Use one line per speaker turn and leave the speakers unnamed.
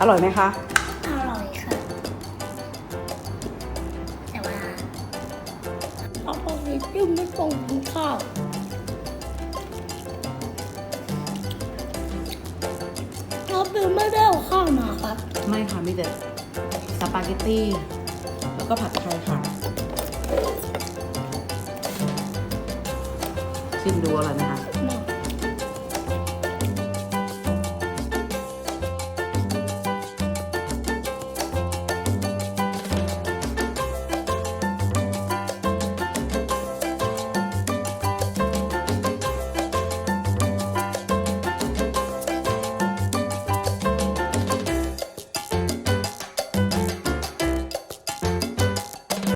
อร่อยไหมคะ
อร่อยค่ะ แต่ว่าเอาพวกนี้จิ้มไม่ตรงกินข้าวเราเป็นไม่ได้เอาข้าวมาครับ
ไม่ค่ะมีแต่สปาเกตตี้ แล้วก็ผัดไทยค่ะ ชิมดูอร่อยไหมคะ